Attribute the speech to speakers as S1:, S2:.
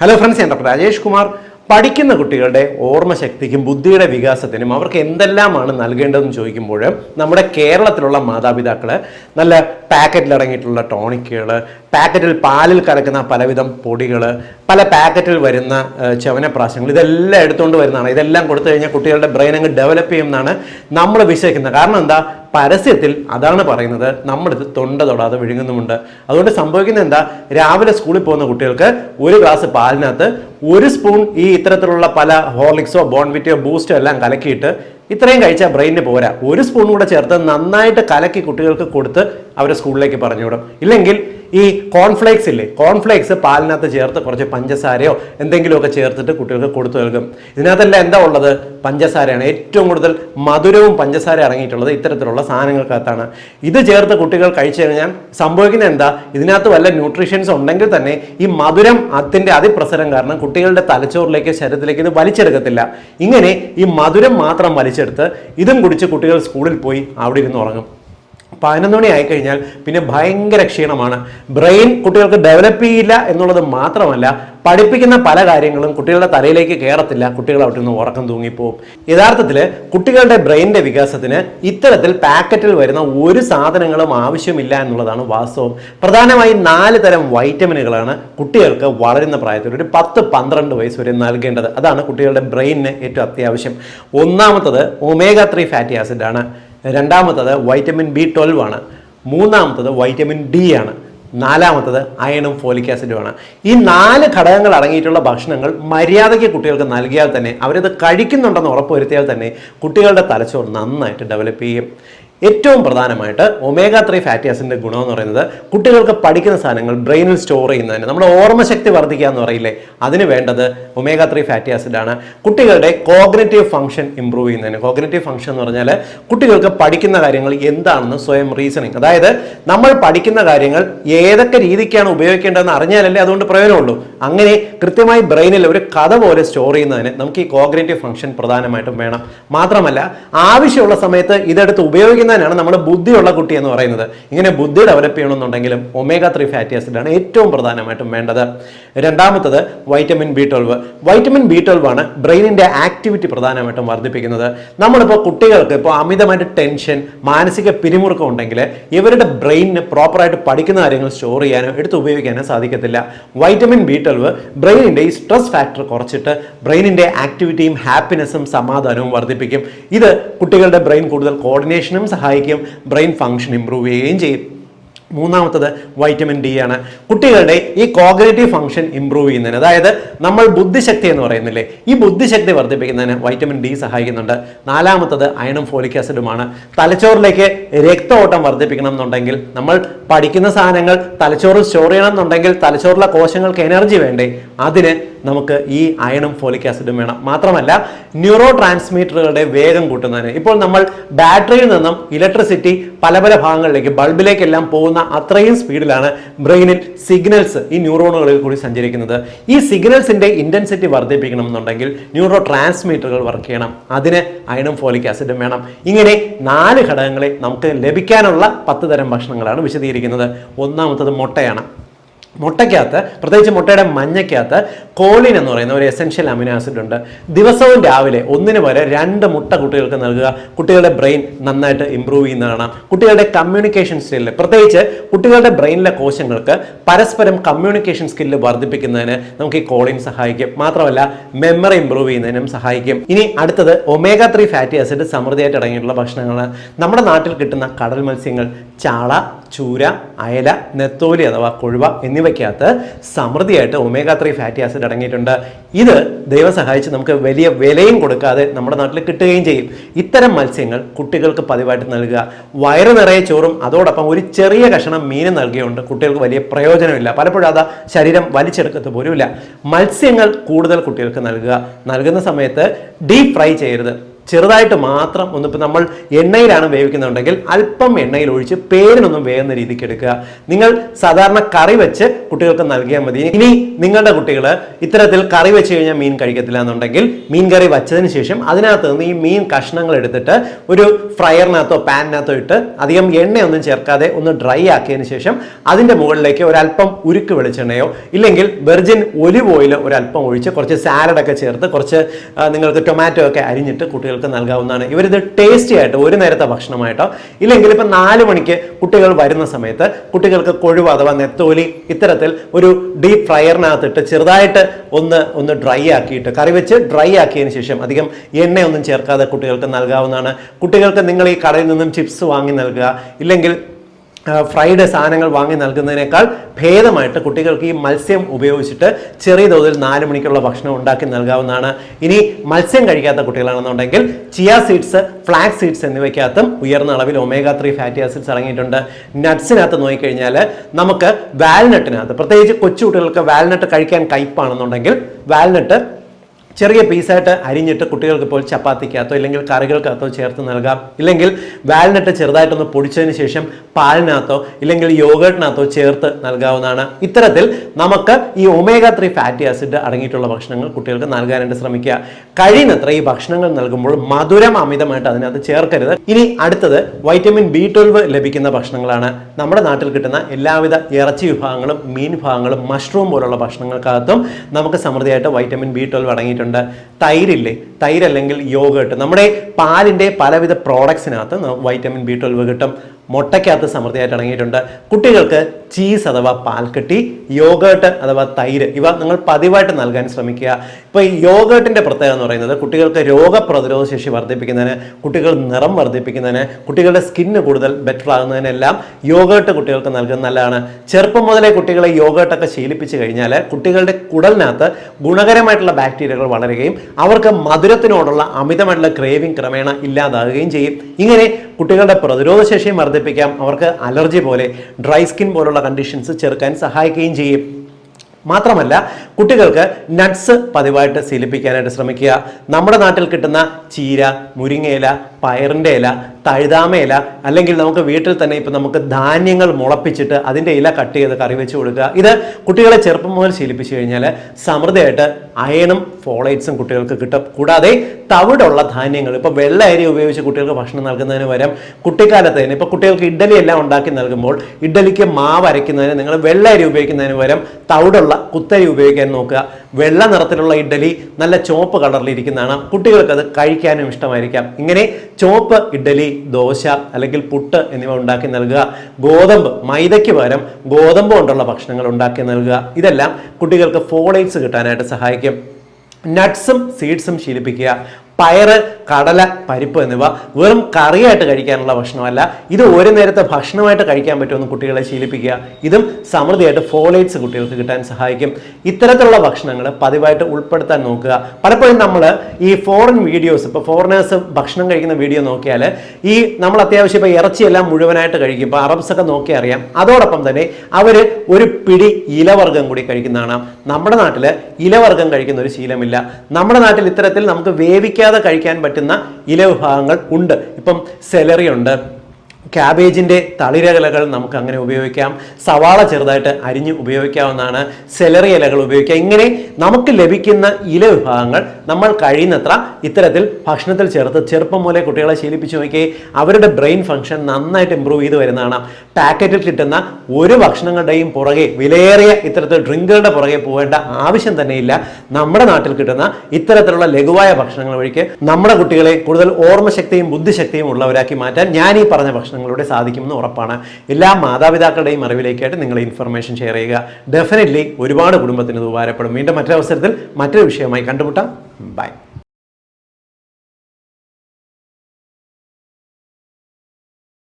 S1: Hello friends doctor Rajesh Kumar. പഠിക്കുന്ന കുട്ടികളുടെ ഓർമ്മശക്തിക്കും ബുദ്ധിയുടെ വികാസത്തിനും അവർക്ക് എന്തെല്ലാമാണ് നൽകേണ്ടതെന്ന് ചോദിക്കുമ്പോൾ നമ്മുടെ കേരളത്തിലുള്ള മാതാപിതാക്കൾ നല്ല പാക്കറ്റിൽ ഇറങ്ങിയിട്ടുള്ള ടോണിക്കുകൾ പാക്കറ്റിൽ പാലിൽ കലക്കുന്ന പലവിധം പൊടികൾ പല പാക്കറ്റിൽ വരുന്ന ചവനപ്രാശങ്ങൾ ഇതെല്ലാം എടുത്തുകൊണ്ട് വരുന്നതാണ്. ഇതെല്ലാം കൊടുത്തു കഴിഞ്ഞാൽ കുട്ടികളുടെ ബ്രെയിൻ അങ്ങ് ഡെവലപ്പ് ചെയ്യുമെന്നാണ് നമ്മൾ വിശ്വസിക്കുന്നത്. കാരണം എന്താ? പരസ്യത്തിൽ അതാണ് പറയുന്നത്. നമ്മളിത് തൊണ്ട തൊടാതെ വിഴുങ്ങുന്നുമുണ്ട്. അതുകൊണ്ട് സംഭവിക്കുന്നത് എന്താ? രാവിലെ സ്കൂളിൽ പോകുന്ന കുട്ടികൾക്ക് ഒരു ഗ്ലാസ് പാലിനകത്ത് ഒരു സ്പൂൺ ഈ ഇത്തരത്തിലുള്ള പല ഹോർലിക്സോ ബോൺവിറ്റയോ ബൂസ്റ്റോ എല്ലാം കലക്കിയിട്ട് ഇത്രയും കഴിച്ചാൽ ബ്രെയിനിന് പോരാ. ഒരു സ്പൂൺ കൂടെ ചേർത്ത് നന്നായിട്ട് കലക്കി കുട്ടികൾക്ക് കൊടുത്ത് അവരെ സ്കൂളിലേക്ക് പറഞ്ഞുവിടും. ഇല്ലെങ്കിൽ ഈ കോൺഫ്ലേക്സ് ഇല്ലേ? കോൺഫ്ലേക്സ് പാലിനകത്ത് ചേർത്ത് കുറച്ച് പഞ്ചസാരയോ എന്തെങ്കിലുമൊക്കെ ചേർത്തിട്ട് കുട്ടികൾക്ക് കൊടുത്തു നൽകും. ഇതിനകത്തെല്ലാം എന്താ ഉള്ളത്? പഞ്ചസാരയാണ്. ഏറ്റവും കൂടുതൽ മധുരവും പഞ്ചസാര അടങ്ങിയിട്ടുള്ളത് ഇത്തരത്തിലുള്ള സാധനങ്ങൾക്കകത്താണ്. ഇത് ചേർത്ത് കുട്ടികൾ കഴിച്ചു കഴിഞ്ഞാൽ സംഭവിക്കുന്ന എന്താ? ഇതിനകത്ത് വല്ല ന്യൂട്രീഷ്യൻസ് ഉണ്ടെങ്കിൽ തന്നെ ഈ മധുരം അതിന്റെ അതിപ്രസരം കാരണം കുട്ടികളുടെ തലച്ചോറിലേക്ക് ശരീരത്തിലേക്ക് ഇത് വലിച്ചെടുക്കത്തില്ല. ഇങ്ങനെ ഈ മധുരം മാത്രം വലിച്ചെടുത്ത് ഇതും കുടിച്ച് കുട്ടികൾ സ്കൂളിൽ പോയി അവിടെ ഇരുന്ന് ഉറങ്ങും. പതിനൊന്ന് മണി ആയിക്കഴിഞ്ഞാൽ പിന്നെ ഭയങ്കര ക്ഷീണമാണ്. ബ്രെയിൻ കുട്ടികൾക്ക് ഡെവലപ്പ് ചെയ്യില്ല എന്നുള്ളത് മാത്രമല്ല പഠിപ്പിക്കുന്ന പല കാര്യങ്ങളും കുട്ടികളുടെ തലയിലേക്ക് കയറത്തില്ല കുട്ടികൾ അവിടെ നിന്ന് ഉറക്കം തൂങ്ങിപ്പോവും. യഥാർത്ഥത്തിൽ കുട്ടികളുടെ ബ്രെയിനിന്റെ വികാസത്തിന് ഇത്തരത്തിൽ പാക്കറ്റിൽ വരുന്ന ഒരു സാധനങ്ങളും ആവശ്യമില്ല എന്നുള്ളതാണ് വാസ്തവം. പ്രധാനമായും നാല് തരം വൈറ്റമിനുകളാണ് കുട്ടികൾക്ക് വളരുന്ന പ്രായത്തിൽ ഒരു പത്ത് പന്ത്രണ്ട് വയസ്സ് വരെ നൽകേണ്ടത്. അതാണ് കുട്ടികളുടെ ബ്രെയിനിന് ഏറ്റവും അത്യാവശ്യം. ഒന്നാമത്തത് ഒമേഗ ത്രീ ഫാറ്റി ആസിഡാണ് രണ്ടാമത്തത് വൈറ്റമിൻ ബി ട്വൽവ് ആണ്. മൂന്നാമത്തത് വൈറ്റമിൻ ഡി ആണ്. നാലാമത്തത് അയണും ഫോലിക് ആസിഡുമാണ് ഈ നാല് ഘടകങ്ങൾ അടങ്ങിയിട്ടുള്ള ഭക്ഷണങ്ങൾ മര്യാദയ്ക്ക് കുട്ടികൾക്ക് നൽകിയാൽ തന്നെ അവരത് കഴിക്കുന്നുണ്ടെന്ന് ഉറപ്പുവരുത്തിയാൽ തന്നെ കുട്ടികളുടെ തലച്ചോർ നന്നായിട്ട് ഡെവലപ്പ് ചെയ്യും. ഏറ്റവും പ്രധാനമായിട്ട് ഒമേഗ ത്രീ ഫാറ്റി ആസിഡിന്റെ ഗുണം എന്ന് പറയുന്നത് കുട്ടികൾക്ക് പഠിക്കുന്ന സാധനങ്ങൾ ബ്രെയിനിൽ സ്റ്റോർ ചെയ്യുന്നതിന്. നമ്മുടെ ഓർമ്മശക്തി വർദ്ധിക്കുക എന്ന് പറയില്ലേ? അതിന് വേണ്ടത് ഒമേഗ ത്രീ ഫാറ്റി ആസിഡാണ് കുട്ടികളുടെ കോഗ്നറ്റീവ് ഫംഗ്ഷൻ ഇംപ്രൂവ് ചെയ്യുന്നതിന്. കോഗ്നറ്റീവ് ഫംഗ്ഷൻ എന്ന് പറഞ്ഞാൽ കുട്ടികൾക്ക് പഠിക്കുന്ന കാര്യങ്ങൾ എന്താണെന്ന് സ്വയം റീസണിങ് അതായത് നമ്മൾ പഠിക്കുന്ന കാര്യങ്ങൾ ഏതൊക്കെ രീതിക്കാണ് ഉപയോഗിക്കേണ്ടതെന്ന് അറിഞ്ഞാലല്ലേ അതുകൊണ്ട് പ്രയോജനമുള്ളൂ. അങ്ങനെ കൃത്യമായി ബ്രെയിനിൽ ഒരു കഥ പോലെ സ്റ്റോർ ചെയ്യുന്നതിന് നമുക്ക് ഈ കോഗ്നറ്റീവ് ഫംഗ്ഷൻ പ്രധാനമായിട്ടും വേണം. മാത്രമല്ല ആവശ്യമുള്ള സമയത്ത് ഇതെടുത്ത് ഉപയോഗിക്കുന്നതിനാണ് നമ്മൾ ബുദ്ധിയുള്ള കുട്ടി എന്ന് പറയുന്നത്. ഇങ്ങനെ ബുദ്ധി ഡെവലപ്പ് ചെയ്യണമെന്നുണ്ടെങ്കിലും ഒമേഗ ത്രീ ഫാറ്റി ആസിഡാണ് ഏറ്റവും പ്രധാനമായിട്ടും വേണ്ടത്. രണ്ടാമത്തത് vitamin B twelve vitamin B twelve ആണ് ബ്രെയിനിന്റെ ആക്ടിവിറ്റി പ്രധാനമായിട്ടും വർദ്ധിപ്പിക്കുന്നത്. നമ്മളിപ്പോൾ കുട്ടികൾക്ക് ഇപ്പോൾ അമിതമായിട്ട് ടെൻഷൻ മാനസിക പിരിമുറുക്കം ഉണ്ടെങ്കിൽ ഇവരുടെ ബ്രെയിനിന് പ്രോപ്പറായിട്ട് പഠിക്കുന്ന കാര്യങ്ങൾ സ്റ്റോർ ചെയ്യാനോ എടുത്ത് ഉപയോഗിക്കാനോ സാധിക്കത്തില്ല. വൈറ്റമിൻ ബി ട്വൽവ് ബ്രെയിനിന്റെ ഈ സ്ട്രെസ് ഫാക്ടർ കുറച്ചിട്ട് ബ്രെയിനിന്റെ ആക്ടിവിറ്റിയും ഹാപ്പിനെസ്സും സമാധാനവും വർദ്ധിപ്പിക്കും. ഇത് കുട്ടികളുടെ ബ്രെയിൻ കൂടുതൽ കോർഡിനേഷനും സഹായിക്കും. ബ്രെയിൻ ഫംഗ്ഷൻ ഇമ്പ്രൂവ് ചെയ്യുകയും ചെയ്യും. മൂന്നാമത്തത് വൈറ്റമിൻ ഡി ആണ്. കുട്ടികളുടെ ഈ കോഗ്നേറ്റീവ് ഫംഗ്ഷൻ ഇംപ്രൂവ് ചെയ്യുന്നതിന് അതായത് നമ്മൾ ബുദ്ധിശക്തി എന്ന് പറയുന്നില്ലേ ഈ ബുദ്ധിശക്തി വർദ്ധിപ്പിക്കുന്നതിന് വൈറ്റമിൻ ഡി സഹായിക്കുന്നുണ്ട്. നാലാമത്തത് അയണും ഫോലിക് ആസിഡുമാണ് തലച്ചോറിലേക്ക് രക്തഓട്ടം വർദ്ധിപ്പിക്കണം എന്നുണ്ടെങ്കിൽ നമ്മൾ പഠിക്കുന്ന സാധനങ്ങൾ തലച്ചോറിൽ സ്റ്റോർ ചെയ്യണം എന്നുണ്ടെങ്കിൽ തലച്ചോറിലെ കോശങ്ങൾക്ക് എനർജി വേണ്ടേ അതിന് നമുക്ക് ഈ അയണും ഫോലിക് ആസിഡും വേണം. മാത്രമല്ല ന്യൂറോ ട്രാൻസ്മീറ്ററുകളുടെ വേഗം കൂട്ടുന്നതിന്. ഇപ്പോൾ നമ്മൾ ബാറ്ററിയിൽ നിന്നും ഇലക്ട്രിസിറ്റി പല പല ഭാഗങ്ങളിലേക്ക് ബൾബിലേക്കെല്ലാം പോകുന്ന അത്രയും സ്പീഡിലാണ് ബ്രെയിനിൽ സിഗ്നൽസ് ഈ ന്യൂറോണുകളിൽ കൂടി സഞ്ചരിക്കുന്നത്. ഈ സിഗ്നൽസിന്റെ ഇന്റൻസിറ്റി വർദ്ധിപ്പിക്കണമെന്നുണ്ടെങ്കിൽ ന്യൂറോ ട്രാൻസ്മീറ്ററുകൾ വർക്ക് ചെയ്യണം. അതിന് അയണും ഫോലിക് ആസിഡും വേണം. ഇങ്ങനെ നാല് ഘടകങ്ങളെ നമുക്ക് ലഭിക്കാനുള്ള പത്ത് തരം ഭക്ഷണങ്ങളാണ് വിശദീകരിക്കുന്നത്. ഒന്നാമത്തത് മുട്ടയാണ്. മുട്ടയ്ക്കകത്ത് പ്രത്യേകിച്ച് മുട്ടയുടെ മഞ്ഞയ്ക്കകത്ത് കോളിൻ എന്ന് പറയുന്ന ഒരു എസെൻഷ്യൽ അമിനോ ആസിഡ് ഉണ്ട്. ദിവസവും രാവിലെ ഒന്നിന് വരെ രണ്ട് മുട്ട കുട്ടികൾക്ക് നൽകുക. കുട്ടികളുടെ ബ്രെയിൻ നന്നായിട്ട് ഇമ്പ്രൂവ് ചെയ്യുന്നതാണ്. കുട്ടികളുടെ കമ്മ്യൂണിക്കേഷൻ സ്കില്ല് പ്രത്യേകിച്ച് കുട്ടികളുടെ ബ്രെയിനിലെ കോശങ്ങൾക്ക് പരസ്പരം കമ്മ്യൂണിക്കേഷൻ സ്കില്ല് വർദ്ധിപ്പിക്കുന്നതിന് നമുക്ക് ഈ കോളിൻ സഹായിക്കും. മാത്രമല്ല മെമ്മറി ഇമ്പ്രൂവ് ചെയ്യുന്നതിനും സഹായിക്കും. ഇനി അടുത്തത് ഒമേഗ ത്രീ ഫാറ്റി ആസിഡ് സമൃദ്ധിയായിട്ട് അടങ്ങിയിട്ടുള്ള ഭക്ഷണങ്ങളാണ്. നമ്മുടെ നാട്ടിൽ കിട്ടുന്ന കടൽ മത്സ്യങ്ങൾ ചാള ചൂര അയല നെത്തോലി അഥവാ കൊഴുവ എന്നിവയ്ക്കകത്ത് സമൃദ്ധിയായിട്ട് ഒമേഗ ത്രീ ഫാറ്റി ആസിഡ് അടങ്ങിയിട്ടുണ്ട്. ഇത് ദൈവം സഹായിച്ച് നമുക്ക് വലിയ വിലയും കൊടുക്കാതെ നമ്മുടെ നാട്ടിൽ കിട്ടുകയും ചെയ്യും. ഇത്തരം മത്സ്യങ്ങൾ കുട്ടികൾക്ക് പതിവായിട്ട് നൽകുക. വയറ് നിറയെ ചോറും അതോടൊപ്പം ഒരു ചെറിയ കഷണം മീനും നൽകിയുകൊണ്ട് കുട്ടികൾക്ക് വലിയ പ്രയോജനമില്ല. പലപ്പോഴും അത് ശരീരം വലിച്ചെടുക്കത്ത് പോലുമില്ല. മത്സ്യങ്ങൾ കൂടുതൽ കുട്ടികൾക്ക് നൽകുക. നൽകുന്ന സമയത്ത് ഡീപ് ഫ്രൈ ചെയ്യരുത്. ചെറുതായിട്ട് മാത്രം ഒന്നിപ്പോൾ നമ്മൾ എണ്ണയിലാണ് വേവിക്കുന്നുണ്ടെങ്കിൽ അല്പം എണ്ണയിൽ ഒഴിച്ച് പേരിനൊന്നും വേവുന്ന രീതിക്ക് എടുക്കുക. നിങ്ങൾ സാധാരണ കറി വെച്ച് കുട്ടികൾക്ക് നൽകിയാൽ മതി. ഇനി നിങ്ങളുടെ കുട്ടികൾ ഇത്തരത്തിൽ കറി വെച്ച് കഴിഞ്ഞാൽ മീൻ കഴിക്കത്തില്ല എന്നുണ്ടെങ്കിൽ മീൻ കറി വച്ചതിന് ശേഷം അതിനകത്ത് നിന്ന് ഈ മീൻ കഷ്ണങ്ങൾ എടുത്തിട്ട് ഒരു ഫ്രയറിനകത്തോ പാനിനകത്തോ ഇട്ട് അധികം എണ്ണയൊന്നും ചേർക്കാതെ ഒന്ന് ഡ്രൈ ആക്കിയതിന് ശേഷം അതിന്റെ മുകളിലേക്ക് ഒരല്പം ഉരുക്ക് വെളിച്ചെണ്ണയോ ഇല്ലെങ്കിൽ വെർജിൻ ഒലിവ് ഓയിൽ ഒരല്പം ഒഴിച്ച് കുറച്ച് സാലഡൊക്കെ ചേർത്ത് കുറച്ച് നിങ്ങൾക്ക് ടൊമാറ്റോ ഒക്കെ അരിഞ്ഞിട്ട് കുട്ടികൾക്ക് നൽകാവുന്നതാണ്. ഇവരിത് ടേസ്റ്റി ആയിട്ട് ഒരു നേരത്തെ ഭക്ഷണമായിട്ടോ ഇല്ലെങ്കിൽ ഇപ്പം നാല് മണിക്ക് കുട്ടികൾ വരുന്ന സമയത്ത് കുട്ടികൾക്ക് കൊഴുവ് അഥവാ നെത്തോലി ഇത്തരത്തിൽ ഒരു ഡീപ് ഫ്രയറിനകത്തിട്ട് ചെറുതായിട്ട് ഒന്ന് ഒന്ന് ഡ്രൈ ആക്കിയിട്ട് കറി വെച്ച് ഡ്രൈ ആക്കിയതിന് ശേഷം അധികം എണ്ണയൊന്നും ചേർക്കാതെ കുട്ടികൾക്ക് നൽകാവുന്നതാണ്. കുട്ടികൾക്ക് നിങ്ങൾ ഈ കടയിൽ നിന്നും ചിപ്സ് വാങ്ങി നൽകുക. ഇല്ലെങ്കിൽ ഫ്രൈഡ് സാധനങ്ങൾ വാങ്ങി നൽകുന്നതിനേക്കാൾ ഭേദമായിട്ട് കുട്ടികൾക്ക് ഈ മത്സ്യം ഉപയോഗിച്ചിട്ട് ചെറിയ തോതിൽ നാല് മണിക്കുള്ള ഭക്ഷണം ഉണ്ടാക്കി നൽകാവുന്നതാണ്. ഇനി മത്സ്യം കഴിക്കാത്ത കുട്ടികളാണെന്നുണ്ടെങ്കിൽ ചിയ സീഡ്സ് ഫ്ലാക്സ് സീഡ്സ് എന്നിവയ്ക്കകത്തും ഉയർന്ന അളവിൽ ഒമേഗ ത്രീ ഫാറ്റി ആസിഡ്സ് അടങ്ങിയിട്ടുണ്ട്. നട്ട്സിനകത്ത് നോക്കിക്കഴിഞ്ഞാൽ നമുക്ക് വാൽനട്ടിനകത്ത് പ്രത്യേകിച്ച് കൊച്ചു കുട്ടികൾക്ക് വാൽനട്ട് കഴിക്കാൻ കയ്പാണെന്നുണ്ടെങ്കിൽ വാൽനട്ട് ചെറിയ പീസായിട്ട് അരിഞ്ഞിട്ട് കുട്ടികൾക്ക് ഇപ്പോൾ ചപ്പാത്തിക്കകത്തോ ഇല്ലെങ്കിൽ കറികൾക്കകത്തോ ചേർത്ത് നൽകാം. ഇല്ലെങ്കിൽ വാൽനട്ട് ചെറുതായിട്ടൊന്ന് പൊടിച്ചതിന് ശേഷം പാലിനകത്തോ ഇല്ലെങ്കിൽ യോഗേട്ടിനകത്തോ ചേർത്ത് നൽകാവുന്നതാണ്. ഇത്തരത്തിൽ നമുക്ക് ഈ ഒമേഗ ത്രീ ഫാറ്റി ആസിഡ് അടങ്ങിയിട്ടുള്ള ഭക്ഷണങ്ങൾ കുട്ടികൾക്ക് നൽകാനായിട്ട് ശ്രമിക്കുക. കഴിയുന്നത്ര ഈ ഭക്ഷണങ്ങൾ നൽകുമ്പോൾ മധുരം അമിതമായിട്ട് അതിനകത്ത് ചേർക്കരുത്. ഇനി അടുത്തത് വൈറ്റമിൻ ബി ട്വൽവ് ലഭിക്കുന്ന ഭക്ഷണങ്ങളാണ്. നമ്മുടെ നാട്ടിൽ കിട്ടുന്ന എല്ലാവിധ ഇറച്ചി വിഭാഗങ്ങളും മീൻ വിഭാഗങ്ങളും മഷ്റൂം പോലുള്ള ഭക്ഷണങ്ങൾക്കകത്തും നമുക്ക് സമൃദ്ധിയായിട്ട് വൈറ്റമിൻ ബി ട്വൽവ് അടങ്ങിയിട്ടുണ്ട്. തൈരില്ലേ? തൈര് അല്ലെങ്കിൽ യോഗേട്ട് നമ്മുടെ പാലിന്റെ പലവിധ പ്രോഡക്ട്സിനകത്ത് വൈറ്റമിൻ ബി ട്വൽവ് കിട്ടും. മുട്ടയ്ക്കകത്ത് സമൃദ്ധിയായിട്ട് അടങ്ങിയിട്ടുണ്ട് കുട്ടികൾക്ക് ചീസ് അഥവാ പാൽക്കട്ടി യോഗേട്ട് അഥവാ തൈര് ഇവ നിങ്ങൾ പതിവായിട്ട് നൽകാൻ ശ്രമിക്കുക. ഇപ്പോൾ ഈ യോഗേട്ടിന്റെ പ്രത്യേകത എന്ന് പറയുന്നത് കുട്ടികൾക്ക് രോഗപ്രതിരോധ ശേഷി വർദ്ധിപ്പിക്കുന്നതിന് കുട്ടികൾ നിറം വർദ്ധിപ്പിക്കുന്നതിന് കുട്ടികളുടെ സ്കിന്ന് കൂടുതൽ ബെറ്റർ ആകുന്നതിനെല്ലാം യോഗേട്ട് കുട്ടികൾക്ക് നൽകുന്നത് നല്ലതാണ്. ചെറുപ്പം മുതലേ കുട്ടികളെ യോഗേട്ടൊക്കെ ശീലിപ്പിച്ചു കഴിഞ്ഞാൽ കുട്ടികളുടെ കുടലിനകത്ത് ഗുണകരമായിട്ടുള്ള ബാക്ടീരിയകൾ വളരുകയും അവർക്ക് മധുരത്തിനോടുള്ള അമിതമായിട്ടുള്ള ക്രേവിംഗ് ക്രമേണ ഇല്ലാതാകുകയും ചെയ്യും. ഇങ്ങനെ കുട്ടികളുടെ പ്രതിരോധ ശേഷിയും വർദ്ധിപ്പിക്കാം. അവർക്ക് അലർജി പോലെ ഡ്രൈ സ്കിൻ പോലുള്ള കണ്ടീഷൻസ് ചെറുക്കാൻ സഹായിക്കുകയും ചെയ്യും. മാത്രമല്ല കുട്ടികൾക്ക് നട്ട്സ് പതിവായിട്ട് ശീലിപ്പിക്കാനായിട്ട് ശ്രമിക്കുക. നമ്മുടെ നാട്ടിൽ കിട്ടുന്ന ചീര മുരിങ്ങയില പയറിന്റെ ഇല തഴുതാമ ഇല അല്ലെങ്കിൽ നമുക്ക് വീട്ടിൽ തന്നെ ഇപ്പം നമുക്ക് ധാന്യങ്ങൾ മുളപ്പിച്ചിട്ട് അതിന്റെ ഇല കട്ട് ചെയ്ത് കറി വെച്ച് കൊടുക്കുക. ഇത് കുട്ടികളെ ചെറുപ്പം മുതൽ ശീലിപ്പിച്ചു കഴിഞ്ഞാൽ സമൃദ്ധിയായിട്ട് അയണും ഫോളേറ്റ്സും കുട്ടികൾക്ക് കിട്ടും. കൂടാതെ തവിടുള്ള ധാന്യങ്ങൾ ഇപ്പോൾ വെള്ള അരി ഉപയോഗിച്ച് കുട്ടികൾക്ക് ഭക്ഷണം നൽകുന്നതിന് പകരം കുട്ടിക്കാലത്ത് തന്നെ ഇപ്പോൾ കുട്ടികൾക്ക് ഇഡലി എല്ലാം ഉണ്ടാക്കി നൽകുമ്പോൾ ഇഡലിക്ക് മാവ് അരയ്ക്കുന്നതിന് നിങ്ങൾ വെള്ള അരി ഉപയോഗിക്കുന്നതിന് പകരം തവിടുള്ള കുത്തരി ഉപയോഗിക്കാൻ നോക്കുക. വെള്ള നിറത്തിലുള്ള ഇഡലി നല്ല ചുവപ്പ് കളറിലിരിക്കുന്നതാണ്. കുട്ടികൾക്ക് അത് കഴിക്കാനും ഇഷ്ടമായിരിക്കാം. ഇങ്ങനെ ചുവപ്പ് ഇഡ്ഡലി ദോശ അല്ലെങ്കിൽ പുട്ട് എന്നിവ ഉണ്ടാക്കി നൽകുക. ഗോതമ്പ് മൈദയ്ക്ക് പകരം ഗോതമ്പ് കൊണ്ടുള്ള ഭക്ഷണങ്ങൾ ഉണ്ടാക്കി നൽകുക. ഇതെല്ലാം കുട്ടികൾക്ക് ഫോളേറ്റ്സ് കിട്ടാനായിട്ട് സഹായിക്കും. നട്ട്സും സീഡ്സും ശീലിപ്പിക്കുക. പയറ് കടല പരിപ്പ് എന്നിവ വെറും കറിയായിട്ട് കഴിക്കാനുള്ള ഭക്ഷണമല്ല. ഇത് ഒരു നേരത്തെ ഭക്ഷണമായിട്ട് കഴിക്കാൻ പറ്റുമെന്ന് കുട്ടികളെ ശീലിപ്പിക്കുക. ഇതും സമൃദ്ധിയായിട്ട് ഫോളേറ്റ്സ് കുട്ടികൾക്ക് കിട്ടാൻ സഹായിക്കും. ഇത്തരത്തിലുള്ള ഭക്ഷണങ്ങൾ പതിവായിട്ട് ഉൾപ്പെടുത്താൻ നോക്കുക. പലപ്പോഴും നമ്മൾ ഈ ഫോറിൻ വീഡിയോസ് ഇപ്പോൾ ഫോറിനേഴ്സ് ഭക്ഷണം കഴിക്കുന്ന വീഡിയോ നോക്കിയാൽ ഈ നമ്മൾ അത്യാവശ്യം ഇപ്പോൾ ഇറച്ചിയെല്ലാം മുഴുവനായിട്ട് കഴിക്കും. ഇപ്പോൾ അറബ്സ് ഒക്കെ നോക്കി അറിയാം. അതോടൊപ്പം തന്നെ അവർ ഒരു പിടി ഇലവർഗം കൂടി കഴിക്കുന്നതാണ്. നമ്മുടെ നാട്ടിൽ ഇലവർഗം കഴിക്കുന്ന ഒരു ശീലമില്ല. നമ്മുടെ നാട്ടിൽ ഇത്തരത്തിൽ നമുക്ക് വേവിക്കാതെ കഴിക്കാൻ പറ്റുന്ന ഇല വിഭാഗങ്ങൾ ഉണ്ട്. ഇപ്പം സെലറി ഉണ്ട് ക്യാബേജിന്റെ തളിരകലകൾ നമുക്ക് അങ്ങനെ ഉപയോഗിക്കാം. സവാള ചെറുതായിട്ട് അരിഞ്ഞ് ഉപയോഗിക്കാവുന്നതാണ്. സെലറി ഇലകൾ ഉപയോഗിക്കാം. ഇങ്ങനെ നമുക്ക് ലഭിക്കുന്ന ഇല വിഭാഗങ്ങൾ നമ്മൾ കഴിയുന്നത്ര ഇത്തരത്തിൽ ഭക്ഷണത്തിൽ ചേർത്ത് ചെറുപ്പം മുതലേ കുട്ടികളെ ശീലിപ്പിച്ച് നോക്കി. അവരുടെ ബ്രെയിൻ ഫംഗ്ഷൻ നന്നായിട്ട് ഇമ്പ്രൂവ് ചെയ്ത് വരുന്നതാണ്. പാക്കറ്റിൽ കിട്ടുന്ന ഒരു ഭക്ഷണങ്ങളുടെയും പുറകെ വിലയേറിയ ഇത്തരത്തിൽ ഡ്രിങ്കുകളുടെ പുറകെ പോകേണ്ട ആവശ്യം തന്നെയില്ല. നമ്മുടെ നാട്ടിൽ കിട്ടുന്ന ഇത്തരത്തിലുള്ള ലഘുവായ ഭക്ഷണങ്ങൾ വഴിക്ക് നമ്മുടെ കുട്ടികളെ കൂടുതൽ ഓർമ്മശക്തിയും ബുദ്ധിശക്തിയും ഉള്ളവരാക്കി മാറ്റാൻ ഞാൻ ഈ പറഞ്ഞ ഭക്ഷണങ്ങളിലൂടെ സാധിക്കുമെന്ന് ഉറപ്പാണ്. എല്ലാ മാതാപിതാക്കളുടെയും അറിവിലേക്കായിട്ട് നിങ്ങൾ ഇൻഫർമേഷൻ ഷെയർ ചെയ്യുക. ഡെഫിനറ്റ്ലി ഒരുപാട് കുടുംബത്തിന് ഇത് ഉപകാരപ്പെടും. വീണ്ടും മറ്റൊരവസരത്തിൽ മറ്റൊരു വിഷയമായി കണ്ടുമുട്ടാം. ബൈ